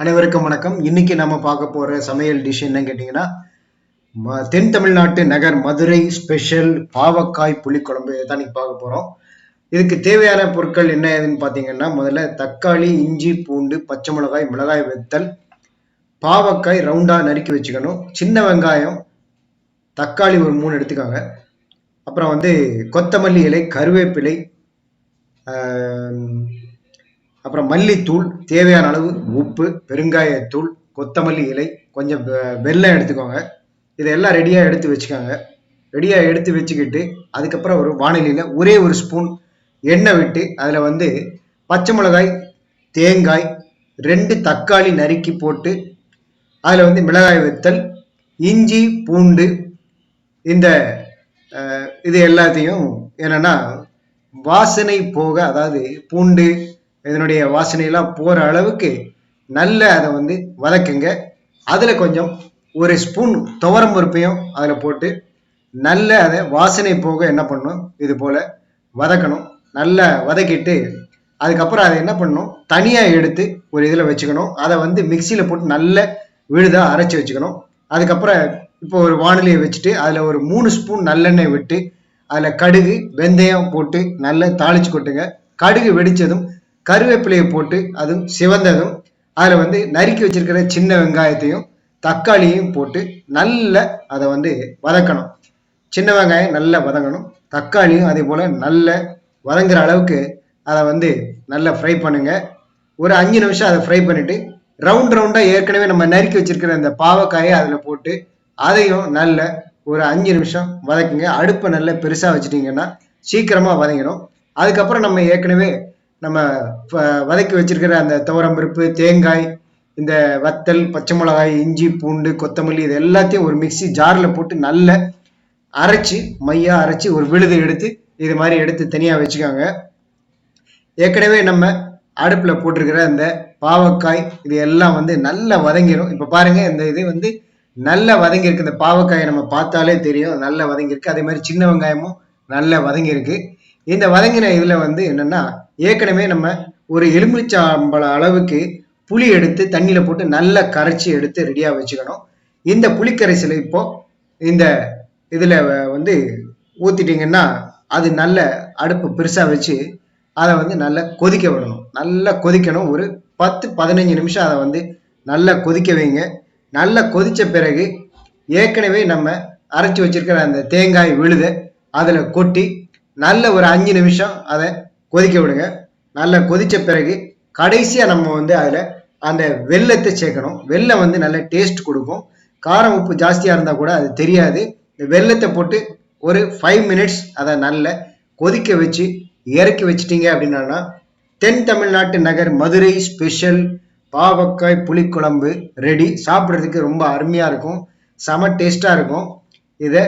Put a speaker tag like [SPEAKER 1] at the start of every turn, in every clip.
[SPEAKER 1] அனைவருக்கும் வணக்கம். இன்னைக்கு நம்ம பார்க்க போற சமையல் டிஷ் என்னன்னு கேட்டீங்கன்னா ம- தென் தமிழ்நாட்டு நகர் மதுரை ஸ்பெஷல் பாவக்காய் புளிக்குழம்பு. தான் பார்க்க போறோம். இதுக்கு தேவையான பொருட்கள் என்ன ஏதுன்னு பார்த்தீங்கன்னா முதல்ல தக்காளி இஞ்சி பூண்டு பச்சை மிளகாய் மிளகாய் வெத்தல் பாவக்காய் ரவுண்டா நறுக்கி வச்சுக்கணும். சின்ன வெங்காயம் தக்காளி ஒரு மூணு எடுத்துக்கோங்க. அப்புறம் வந்து கொத்தமல்லி இலை கருவேப்பிலை அப்புறம் மல்லித்தூள் தேவையான அளவு உப்பு பெருங்காயத்தூள் கொத்தமல்லி இலை கொஞ்சம் வெள்ளம் வெல்லம் எடுத்துக்கோங்க. இதெல்லாம் ரெடியாக எடுத்து வச்சுக்கோங்க. ரெடியாக எடுத்து வச்சுக்கிட்டு அதுக்கப்புறம் ஒரு வானிலையில் ஒரே ஒரு ஸ்பூன் எண்ணெய் விட்டு அதில் வந்து பச்சை மிளகாய் தேங்காய் ரெண்டு தக்காளி நறுக்கி போட்டு அதில் வந்து மிளகாய் வெத்தல் இஞ்சி பூண்டு இந்த இது எல்லாத்தையும் என்னென்னா வாசனை போக அதாவது பூண்டு இதனுடைய வாசனையெல்லாம் போகிற அளவுக்கு நல்ல அதை வந்து வதக்குங்க. அதில் கொஞ்சம் ஒரு ஸ்பூன் துவரம் பருப்பையும் அதில் போட்டு நல்ல அதை வாசனை போக என்ன பண்ணணும்? இது போல் வதக்கணும். நல்லா வதக்கிட்டு அதுக்கப்புறம் அதை என்ன பண்ணணும்? தனியாக எடுத்து ஒரு இதில் வச்சுக்கணும். அதை வந்து மிக்சியில் போட்டு நல்ல விழுதாக அரைச்சி வச்சுக்கணும். அதுக்கப்புறம் இப்போ ஒரு வானிலையை வச்சுட்டு அதில் ஒரு மூணு ஸ்பூன் நல்லெண்ணெய் விட்டு அதில் கடுகு வெந்தயம் போட்டு நல்லா தாளிச்சு கொட்டுங்க. கடுகு வெடித்ததும் கருவேப்பிலையை போட்டு அதுவும் சிவந்ததும் அதில் வந்து நறுக்கி வச்சிருக்கிற சின்ன வெங்காயத்தையும் தக்காளியையும் போட்டு நல்ல அதை வந்து வதக்கணும். சின்ன வெங்காயம் நல்லா வதங்கணும். தக்காளியும் அதே போல் நல்ல வதங்குற அளவுக்கு அதை வந்து நல்லா ஃப்ரை பண்ணுங்க. ஒரு அஞ்சு நிமிஷம் அதை ஃப்ரை பண்ணிட்டு ரவுண்ட் ரவுண்டாக ஏற்கனவே நம்ம நறுக்கி வச்சிருக்கிற அந்த பாவக்காயை அதில் போட்டு அதையும் நல்ல ஒரு அஞ்சு நிமிஷம் வதக்குங்க. அடுப்பை நல்லா பெருசாக வச்சிட்டிங்கன்னா சீக்கிரமாக வதங்கிடும். அதுக்கப்புறம் நம்ம ஏற்கனவே நம்ம வதக்கி வச்சிருக்கிற அந்த துவரம்பருப்பு தேங்காய் இந்த வத்தல் பச்சை மிளகாய் இஞ்சி பூண்டு கொத்தமல்லி இது எல்லாத்தையும் ஒரு மிக்ஸி ஜாரில் போட்டு நல்ல அரைச்சி மையா அரைச்சி ஒரு விழுது எடுத்து இது மாதிரி எடுத்து தனியாக வச்சுக்கோங்க. ஏற்கனவே நம்ம அடுப்பில் போட்டிருக்கிற அந்த பாவக்காய் இது எல்லாம் வந்து நல்லா வதங்கிரும். இப்போ பாருங்க இந்த இது வந்து நல்லா வதங்கியிருக்கு. இந்த பாவக்காயை நம்ம பார்த்தாலே தெரியும். நல்லா வதங்கியிருக்கு. அதே மாதிரி சின்ன வெங்காயமும் நல்லா வதங்கியிருக்கு. இந்த வதங்கின இதில் வந்து என்னென்னா ஏற்கனவே நம்ம ஒரு எலுமிச்சாம்பழம் அளவுக்கு புளி எடுத்து தண்ணியில் போட்டு நல்லா கரைச்சி எடுத்து ரெடியாக வச்சுக்கணும். இந்த புளிக்கரைசலை இப்போ இந்த இதில் வந்து ஊற்றிட்டிங்கன்னா அது நல்ல அடுப்பு பெருசாக வச்சு அதை வந்து நல்லா கொதிக்க விடணும். நல்லா கொதிக்கணும். ஒரு பத்து பதினஞ்சு நிமிஷம் அதை வந்து நல்லா கொதிக்க வைங்க. நல்லா கொதித்த பிறகு ஏற்கனவே நம்ம அரைச்சி வச்சிருக்கிற அந்த தேங்காய் விழுத அதில் கொட்டி நல்ல ஒரு அஞ்சு நிமிஷம் அதை கொதிக்க விடுங்க. நல்லா கொதிச்ச பிறகு கடைசியாக நம்ம வந்து அதில் அந்த வெள்ளத்தை சேர்க்கணும். வெல்லம் வந்து நல்ல டேஸ்ட் கொடுக்கும். காரம் உப்பு ஜாஸ்தியாக இருந்தால் கூட அது தெரியாது. இந்த வெல்லத்தை போட்டு ஒரு ஃபைவ் மினிட்ஸ் அதை நல்ல கொதிக்க வச்சு இறக்கி வச்சிட்டீங்க அப்படின்னா தென் தமிழ்நாட்டு நகர் மதுரை ஸ்பெஷல் பாவக்காய் புளிக்குழம்பு ரெடி சாப்பிட்றதுக்கு ரொம்ப அருமையாக இருக்கும். செம டேஸ்ட்டாக இருக்கும். இதை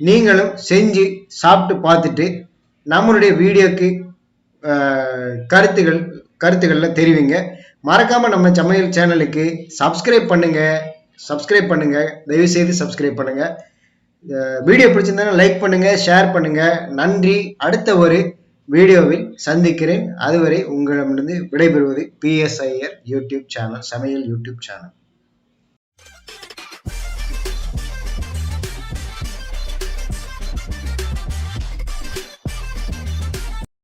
[SPEAKER 1] நீங்களும் செஞ்சு சாப்பிட்டு பார்த்துட்டு நம்மளுடைய வீடியோக்கு கருத்துகள் கருத்துக்களில் தெரிவிங்க. மறக்காமல் நம்ம சமையல் சேனலுக்கு சப்ஸ்கிரைப் பண்ணுங்க. சப்ஸ்கிரைப் பண்ணுங்க. தயவு செய்து சப்ஸ்கிரைப் பண்ணுங்க. வீடியோ பிடிச்சிருந்தா லைக் பண்ணுங்க ஷேர் பண்ணுங்க. நன்றி. அடுத்த ஒரு வீடியோவில் சந்திக்கிறேன். அதுவரை உங்களிடமிருந்து விடைபெறுவது பிஎஸ்ஐஆர் யூடியூப் சேனல் சமையல் யூடியூப் சேனல்